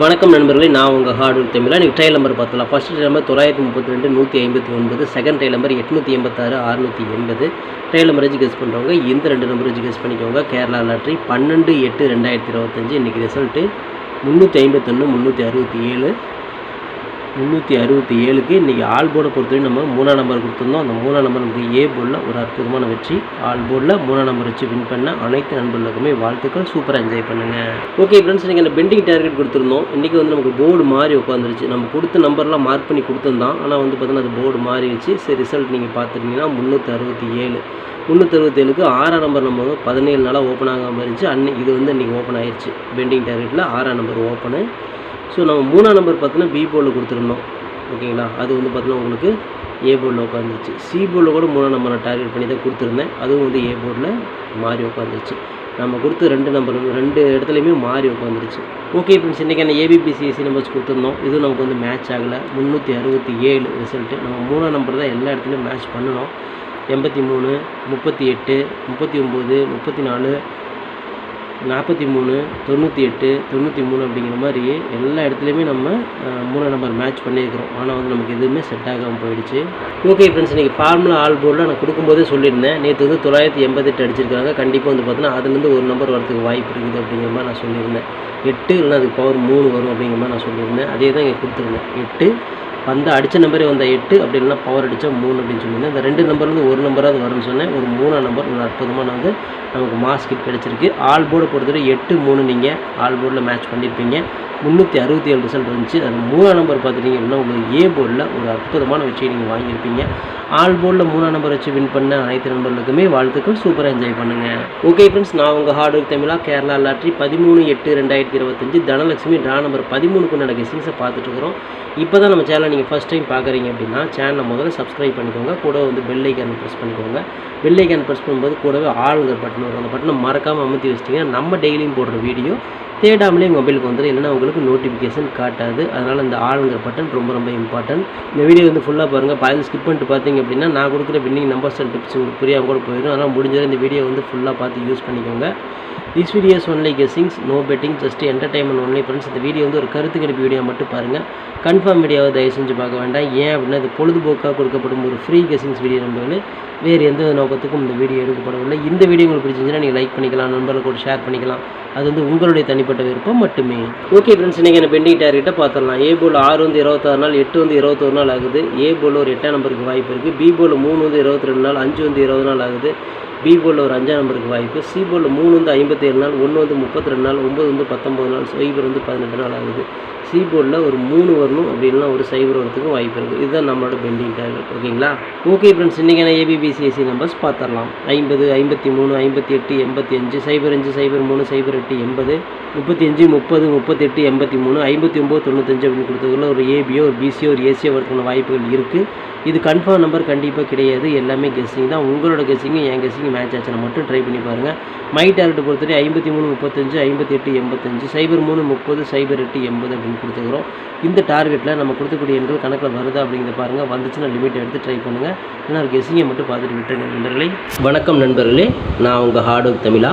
வணக்கம் நண்பர்களே நான் உங்கள் ஹார்ட்வேர் தமிழா. நீங்கள் ட்ரையல் நம்பர் பார்த்தலாம் ஃபஸ்ட் ட்ரையல் நம்பர் தொள்ளாயிரத்தி முப்பத்தி ரெண்டு நூற்றி ஐம்பத்தி ஒன்பது. செகண்ட் ட்ரையல் நம்பர் எட்நூற்றி எண்பத்தாறு அறுநூற்றி எண்பது. ட்ரையல் நம்பர் வச்சு கெஸ் பண்ணுறவங்க இந்த ரெண்டு நம்பர் வச்சு கெஸ் பண்ணிக்கோங்க. கேரளா லாட்ரி பன்னெண்டு எட்டு ரெண்டாயிரத்தி இருபத்தஞ்சு. இன்றைக்கி ரிசல்ட்டு முந்நூற்றி ஐம்பத்தொன்று முந்நூற்றி அறுபத்தி ஏழு. முந்நூற்றி அறுபத்தி ஏழுக்கு இன்றைக்கி ஆல் போர்டை பொறுத்தவரைக்கும் நம்ம மூணாம் நம்பர் கொடுத்துருந்தோம். அந்த மூணாம் நம்பர் நமக்கு ஏ போர்டில் ஒரு அற்புதமான வெற்றி. ஆல் போர்டில் மூணாம் நம்பர் வச்சு வின் பண்ண அனைத்து நண்பர்களுக்குமே வாழ்த்துக்கள். சூப்பராக என்ஜாய் பண்ணுங்கள் ஓகே ஃப்ரெண்ட்ஸ் இன்றைக்கி அந்த பெண்டிங் டார்கெட் கொடுத்துருந்தோம். இன்றைக்கி வந்து நமக்கு போர்டு மாறி உட்காந்துருச்சு நம்ம கொடுத்த நம்பர்லாம் மார்க் பண்ணி கொடுத்துருந்தோம் ஆனால் வந்து பார்த்தீங்கன்னா அது போர்டு மாறிடுச்சு. சரி ரிசல்ட் நீங்கள் பார்த்துருந்தீங்கன்னா முந்நூற்றி அறுபத்தி ஏழு. முந்நூற்றி அறுபத்தேழுக்கு ஆறாம் நம்பர் நம்ம பதினேழு நாளாக ஓப்பன் ஆகாமல் இருந்துச்சு. அன்னை இது வந்து இன்றைக்கி ஓப்பன் ஆயிடுச்சு பெண்டிங் டார்கெட்டில் ஆறாம் நம்பர் ஓப்பனு ஸோ நம்ம மூணாம் நம்பர் பார்த்தீங்கன்னா பி போர்டில் கொடுத்துருந்தோம். ஓகேங்களா அது வந்து பார்த்தீங்கன்னா உங்களுக்கு ஏ போர்டில் உட்காந்துருச்சு சி போர்டில் கூட மூணாம் நம்பர் நான் டார்கெட் பண்ணி தான் கொடுத்துருந்தேன். அதுவும் வந்து ஏ போர்டில் மாறி உட்காந்துருச்சு நம்ம கொடுத்த ரெண்டு நம்பர் ரெண்டு இடத்துலையுமே மாறி உட்காந்துருச்சு ஓகே ஃப்ரெண்ட்ஸ் இன்றைக்கான ஏபிபிசிஎஸ்சி நம்பர்ஸ் கொடுத்துருந்தோம். இதுவும் நமக்கு வந்து மேட்ச் ஆகலை. முந்நூற்றி அறுபத்தி ஏழு ரிசல்ட்டு நம்ம மூணாம் நம்பர் தான் எல்லா இடத்துலையும் மேட்ச் பண்ணணும். எண்பத்தி மூணு முப்பத்தி எட்டு முப்பத்தி ஒம்பது முப்பத்தி நாலு நாற்பத்தி மூணு தொண்ணூற்றி எட்டு தொண்ணூற்றி மூணு அப்படிங்கிற மாதிரி எல்லா இடத்துலையுமே நம்ம மூணு நம்பர் மேட்ச் பண்ணியிருக்கிறோம். ஆனால் வந்து நமக்கு எதுவுமே செட் ஆகாமல் போயிடுச்சு. ஓகே ஃப்ரெண்ட்ஸ் இன்றைக்கி ஃபார்முலா ஆல் போர்டில் நான் கொடுக்கும்போதே சொல்லியிருந்தேன். நேற்று வந்து தொள்ளாயிரத்தி எண்பத்தெட்டு அடிச்சிருக்காங்க. கண்டிப்பாக வந்து பார்த்தீங்கன்னா அதுலேருந்து ஒரு நம்பர் வரதுக்கு வாய்ப்பு இருக்குது அப்படிங்கிற மாதிரி நான் சொல்லியிருந்தேன். எட்டு இல்லைன்னா அதுக்கு பவர் மூணு வரும் அப்படிங்கிற மாதிரி நான் சொல்லியிருந்தேன். அதே தான் இங்கே கொடுத்துருந்தேன். எட்டு வந்த அடித்த நம்பரே வந்த எட்டு அப்படி இல்லைன்னா பவர் அடித்தா மூணு அப்படின்னு சொல்லியிருந்தேன். இந்த ரெண்டு நம்பர்லேருந்து ஒரு நம்பராக வரும்னு சொன்னேன். ஒரு மூணாம் நம்பர் ஒரு அற்புதமான வந்து நமக்கு மாஸ்கிட் கிடச்சிருக்கு. ஆல் போர்டை பொறுத்தவரை எட்டு மூணு நீங்கள் ஆல் போர்டில் மேட்ச் பண்ணியிருப்பீங்க முந்நூற்றி அறுபத்தி ஏழு ரிசல்ட் வந்துச்சு. அது மூணாம் நம்பர் பார்த்துட்டீங்க அப்படின்னா உங்களுக்கு ஏ போர்டில் ஒரு அற்புதமான வெற்றியை நீங்கள் வாங்கியிருப்பீங்க. ஆல் போர்டில் மூணாம் நம்பர் வச்சு வின் பண்ண அனைத்து நண்பர்களுக்குமே வாழ்த்துக்கள். சூப்பராக என்ஜாய் பண்ணுங்கள் ஓகே ஃப்ரெண்ட்ஸ் நான் உங்கள் ஹார்ட் ஒர்க் தமிழா கேரளா லாட்ரி பதிமூணு எட்டு ரெண்டாயிரத்தி இருபத்தஞ்சு தனலட்சுமி ட்ரா நம்பர் பதிமூணுக்கு நடக்க சீன்ஸை பார்த்துட்டு இருக்கிறோம் இப்போ தான் நம்ம சேனலை நீங்கள் ஃபஸ்ட் டைம் பார்க்குறீங்க அப்படின்னா சேனலை முதல்ல சப்ஸ்கிரைப் பண்ணிக்கோங்க. கூட வந்து பெல் ஐக்கான் ப்ரெஸ் பண்ணிக்கோங்க. பெல் ஐக்கான் ப்ரெஸ் பண்ணும்போது கூடவே ஆளுங்கிற பட்டன் வரும். அந்த பட்டனை மறக்காமல் அமுத்தி வச்சிட்டிங்கன்னா நம்ம டெய்லியும் போடுற வீடியோ தேடாமலே மொபைலுக்கு வந்துடும் இல்லைன்னா உங்களுக்கு நோட்டிஃபிகேஷன் காட்டாது. அதனால் இந்த ஆளுங்கிற பட்டன் ரொம்ப ரொம்ப இம்பார்ட்டன்ட் இந்த வீடியோ வந்து ஃபுல்லாக பாருங்கள் பாதி ஸ்கிப் பண்ணிட்டு பார்த்தீங்க அப்படின்னா நான் கொடுக்குற வின்னிங் நம்பர்ஸ் அண்ட் டிப்ஸ் உங்களுக்கு புரியாமல் கூட போயிடும். அதனால் முடிஞ்சதை இந்த வீடியோ வந்து ஃபுல்லாக பார்த்து யூஸ் பண்ணிக்கோங்க. This videos only guessings no betting just entertainment only friends இந்த வீடியோ வந்து ஒரு கருத்து கணிப்பு வீடியோ மட்டும் பாருங்கள் கன்ஃபார்ம் வீடியோவை தயவு செஞ்சு பார்க்க வேண்டாம். ஏன் அப்படின்னா இது பொழுதுபோக்காக கொடுக்கப்படும் ஒரு ஃப்ரீ கெஸிங்ஸ் வீடியோ நம்பர்கள் வேறு எந்த நோக்கத்துக்கும் இந்த வீடியோ எடுக்கப்படவில்லை. இந்த வீடியோ உங்களுக்கு பிடிச்சிருந்துச்சுன்னா நீங்கள் லைக் பண்ணிக்கலாம். நண்பர்களுக்கு கூட ஷேர் பண்ணிக்கலாம். அது வந்து உங்களுடைய தனிப்பட்ட விருப்பம் மட்டுமே. ஓகே ஃப்ரெண்ட்ஸ் இன்றைக்கி என்ன பெண்டிங் டார்கெட்டை பார்த்துடலாம். ஏ போல் ஆறு வந்து இருபத்தாறு நாள் எட்டு வந்து இருபத்தொரு நாள் ஆகுது. ஏ போல் ஒரு எட்டாம் நம்பருக்கு வாய்ப்பு இருக்குது பி போல் மூணு வந்து இருபத்தி ரெண்டு நாள் அஞ்சு வந்து இருபது நாள் ஆகுது. பி போலில் ஒரு அஞ்சாம் நம்பருக்கு வாய்ப்பு சி போலில் மூணு வந்து ஐம்பத்தேழு நாள் ஒன்று வந்து முப்பத்தி ரெண்டு நாள் ஒம்பது வந்து பத்தொம்பது நாள் சைபர் வந்து பதினெட்டு நாள் ஆகுது. சி போர்டில் ஒரு மூணு வரணும் அப்படின்னா ஒரு சைபர் வரத்துக்கும் வாய்ப்பு இருக்குது இதுதான் நம்மளோட பெண்டிங் டார்கெட் ஓகேங்களா? ஓகே ஃப்ரெண்ட்ஸ் இன்றைக்கான ஏபிபிசிஎஸ்சி நம்பர்ஸ் பார்த்துடலாம். ஐம்பது ஐம்பத்தி மூணு ஐம்பத்தி எட்டு எண்பத்தி அஞ்சு சைபர் அஞ்சு சைபர் மூணு சைபர் எட்டு எண்பது முப்பத்தி அஞ்சு முப்பது முப்பத்தெட்டு எண்பத்தி மூணு ஐம்பத்தி ஒம்பது தொண்ணூத்தஞ்சு அப்படின்னு கொடுத்ததுக்குள்ள ஒரு ஏபியோ ஒரு பிசியோ ஒரு ஏசியோ வரதுக்கான வாய்ப்புகள் இருக்குது இது கன்ஃபார்ம் நம்பர் கண்டிப்பாக கிடையாது. எல்லாமே கெஸ்ஸிங் தான். உங்களோட கெஸ்ஸிங்கும் என் கெஸ்ஸிங் மேட்ச் ஆச்சுன்னா மட்டும் ட்ரை பண்ணி பாருங்கள் மை டார்கெட் பொறுத்தவரை ஐம்பத்தி மூணு முப்பத்தஞ்சு ஐம்பத்தி எட்டு எண்பத்தஞ்சு சைபர் மூணு முப்பது சைபர் எட்டு எண்பது அப்படின்னு கொடுத்துக்கிறோம் இந்த டார்கெட்டில் நம்ம கொடுக்கக்கூடிய எண்கள் கணக்கில் வருதா அப்படிங்கிறத பாருங்கள் வந்துச்சுன்னா லிமிட் எடுத்து ட்ரை பண்ணுங்கள் இல்லைனா ஒரு மட்டும் பார்த்துட்டு விட்டுருங்க நண்பர்களே. வணக்கம் நண்பர்களே. நான் உங்கள் ஹார்ட் ஒர்க் தமிழா.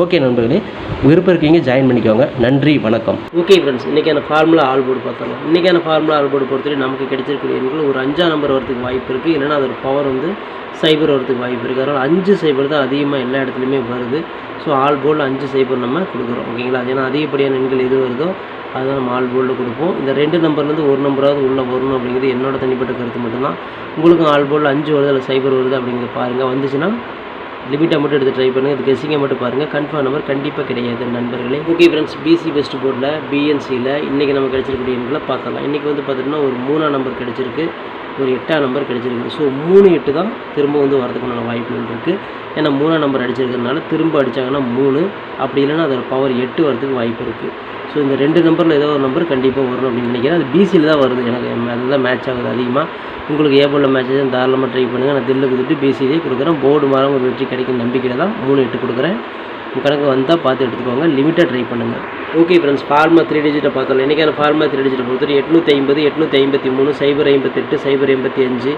ஓகே நண்பர்களே விருப்பம் இருக்கீங்க ஜாயின் பண்ணிக்கோங்க. நன்றி வணக்கம். ஓகே ஃப்ரெண்ட்ஸ் இன்றைக்கான ஃபார்முலா ஆல் போர்டு பார்த்தோம் இன்றைக்கான ஃபார்முலா ஆல் போர்டு பொறுத்தவரை நமக்கு கிடைச்சிருக்கிற எண்கள் ஒரு அஞ்சாம் நம்பர் வரதுக்கு வாய்ப்பு இருக்குது இல்லைன்னா அதோட பவர் வந்து சைபர் வரதுக்கு வாய்ப்பு இருக்குது அதனால் அஞ்சு சைபர் தான் அதிகமாக எல்லா இடத்துலையுமே வருது. ஸோ ஆல் போர்டில் அஞ்சு சைபர் நம்ம கொடுக்குறோம். ஓகேங்களா ஏன்னா அதிகப்படியான எண்கள் எது வருதோ அதுதான் நம்ம ஆல் போர்டில் கொடுப்போம். இந்த ரெண்டு நம்பர்லேருந்து ஒரு நம்பராவது உள்ளே வரணும் அப்படிங்கிறது என்னோட தனிப்பட்ட கருத்து மட்டும்தான். உங்களுக்கும் ஆல் போர்டில் அஞ்சு வருது இல்லை சைபர் வருது அப்படிங்கிறத பாருங்கள் வந்துச்சுன்னா லிமிட்டாக மட்டும் எடுத்து ட்ரை பண்ணுங்கள் இது கெஸிங்கை மட்டும் பாருங்கள் கன்ஃபார்ம் நம்பர் கண்டிப்பாக கிடையாது நண்பர்களே. ஓகே ஃப்ரெண்ட்ஸ் பிசி பெஸ்ட் போர்டில் பிஎன்சியில் இன்றைக்கி நம்ம கிடைச்சிருக்கக்கூடிய எண்களை பார்க்கலாம். இன்றைக்கி வந்து பார்த்திங்கன்னா ஒரு மூணாம் நம்பர் கிடச்சிருக்கு. ஒரு எட்டாம் நம்பர் கிடச்சிருக்கு. ஸோ மூணு எட்டு தான் திரும்ப வந்து வரதுக்கான வாய்ப்புகள் இருக்குது ஏன்னா மூணாம் நம்பர் அடிச்சிருக்கிறதுனால திரும்ப அடித்தாங்கன்னா மூணு. அப்படி இல்லைன்னா அதோட பவர் எட்டு வரதுக்கு வாய்ப்பு இருக்குது ஸோ இந்த ரெண்டு நம்பரில் ஏதோ ஒரு நம்பர் கண்டிப்பாக வரும் அப்படின்னு நினைக்கிறேன். அது பிசியில் தான் வருது. எனக்கு அதுதான் மேட்ச் ஆகுது அதிகமாக உங்களுக்கு ஏ போல மேட்ச் தாராளமாக ட்ரை பண்ணுங்கள் நான் தில்லு கொடுத்துட்டு பிசியிலே கொடுக்குறேன். போர்டு மாறம் ஒரு வெற்றி கிடைக்கும் நம்பிக்கையில் தான் மூணு எட்டு கொடுக்குறேன். கணக்கு வந்தால் பார்த்து எடுத்துக்கோங்க. லிமிட்டாக ட்ரை பண்ணுங்கள் ஓகே ஃப்ரெண்ட்ஸ் ஃபார்மா த்ரீ டிஜிட்டை பார்த்தோம் இன்றைக்கான ஃபார்மா த்ரீ டிஜிட்டை பொறுத்தவரை எட்நூற்றி ஐம்பது எட்நூற்றி ஐம்பத்தி மூணு சைபர் ஐம்பத்தெட்டு சைபர் எண்பத்தி அஞ்சு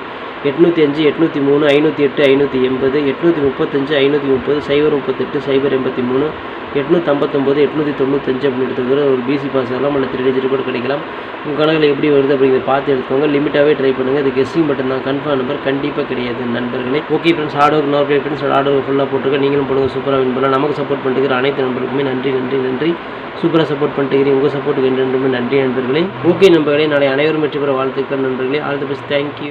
எட்நூற்றி அஞ்சு எட்நூற்றி மூணு ஐநூற்றி எட்டு ஐநூற்றி எண்பது எட்நூற்றி முப்பத்தஞ்சு ஐநூற்றி முப்பது சைபர் முப்பத்தெட்டு சைபர் எண்பத்தி மூணு எட்நூற்றி ஐம்பத்தொம்போது எட்நூற்றி தொண்ணூத்தஞ்சு அப்படின்னு எடுத்துக்கிற ஒரு பிசி பாஸ் எல்லாம் இல்லை த்ரீ டிஜிட் கூட கிடைக்கலாம். உங்கள் கணக்கில் எப்படி வருது அப்படிங்கிறத பார்த்து எடுத்துக்கோங்க. லிமிட்டாகவே ட்ரை பண்ணுங்கள் இது கெஸ்ஸிங் மட்டும்தான் கன்ஃபார்ம் நம்பர் கண்டிப்பாக கிடையாது நண்பர்களே. Okay friends order work nor friends order ஃபுல்லாக போட்டுருக்க. நீங்களும் போடுங்க. சூப்பராக வின் பண்ணலாம். நமக்கு சப்போர்ட் பண்ணிட்டு அனைத்து நண்பர்களுக்குமே நன்றி நன்றி நன்றி. சூப்பராக சப்போர்ட் பண்ணிட்டு உங்கள் சப்போர்ட்டுக்கு என்றென்றுமே நன்றி நண்பர்களே. ஓகே நண்பர்களே. நாளை அனைவரும் வெற்றி பெற வாழ்த்துக்கள் நண்பர்களே. All the best thank you